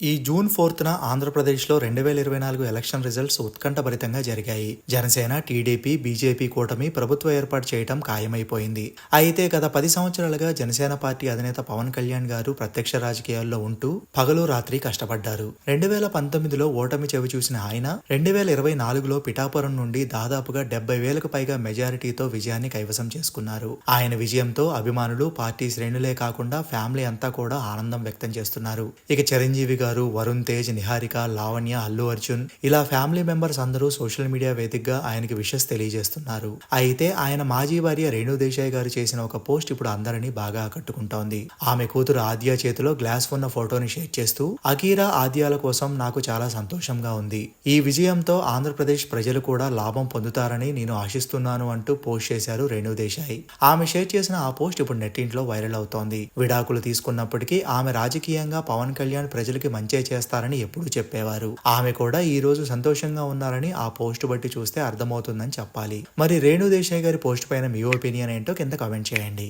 ఈ జూన్ ఫోర్త్న ఆంధ్రప్రదేశ్లో రెండు వేల ఇరవై నాలుగు ఎలక్షన్ రిజల్ట్స్ ఉత్కంఠభరితంగా జరిగాయి. జనసేన టీడీపీ బీజేపీ కూటమి ప్రభుత్వ ఏర్పాటు చేయడం ఖాయమైపోయింది. అయితే గత పది సంవత్సరాలుగా జనసేన పార్టీ అధినేత పవన్ కళ్యాణ్ గారు ప్రత్యక్ష రాజకీయాల్లో ఉంటూ పగలు రాత్రి కష్టపడ్డారు. రెండు వేల పంతొమ్మిదిలో ఓటమి చెవి చూసిన ఆయన రెండు వేల ఇరవై నాలుగులో పిఠాపురం నుండి దాదాపుగా డెబ్బై వేలకు పైగా మెజారిటీతో విజయాన్ని కైవసం చేసుకున్నారు. ఆయన విజయంతో అభిమానులు పార్టీ శ్రేణులే కాకుండా ఫ్యామిలీ అంతా కూడా ఆనందం వ్యక్తం చేస్తున్నారు. ఇక చిరంజీవి గారు వరుణ్ తేజ్ నిహారిక లావణ్య అల్లు అర్జున్ ఇలా ఫ్యామిలీ మెంబర్స్ అందరూ సోషల్ మీడియా వేదికగా ఆయనకి విషెస్ తెలియజేస్తున్నారు. అయితే ఆయన మాజీ భార్య రేణు దేశాయ్ గారు చేసిన ఒక పోస్ట్ ఇప్పుడు అందరినీ బాగా ఆకట్టుకుంటోంది. ఆమె కూతురు ఆద్య చేతిలో గ్లాస్ ఉన్న ఫోటోని షేర్ చేస్తూ అకీరా ఆద్యాల కోసం నాకు చాలా సంతోషంగా ఉంది. ఈ విజయంతో ఆంధ్రప్రదేశ్ ప్రజలు కూడా లాభం పొందుతారని నేను ఆశిస్తున్నాను అంటూ పోస్ట్ చేశారు రేణు దేశాయ్. ఆమె షేర్ చేసిన ఆ పోస్ట్ ఇప్పుడు నెట్టింట్లో వైరల్ అవుతోంది. విడాకులు తీసుకున్నప్పటికీ ఆమె రాజకీయంగా పవన్ కళ్యాణ్ ప్రజలకి మంచే చేస్తారని ఎప్పుడూ చెప్పేవారు. ఆమె కూడా ఈ రోజు సంతోషంగా ఉన్నారని ఆ పోస్ట్ బట్టి చూస్తే అర్థమవుతుందని చెప్పాలి. మరి రేణు దేశాయ్ గారి పోస్ట్ పైన మీ ఒపీనియన్ ఏంటో కింద కమెంట్ చేయండి.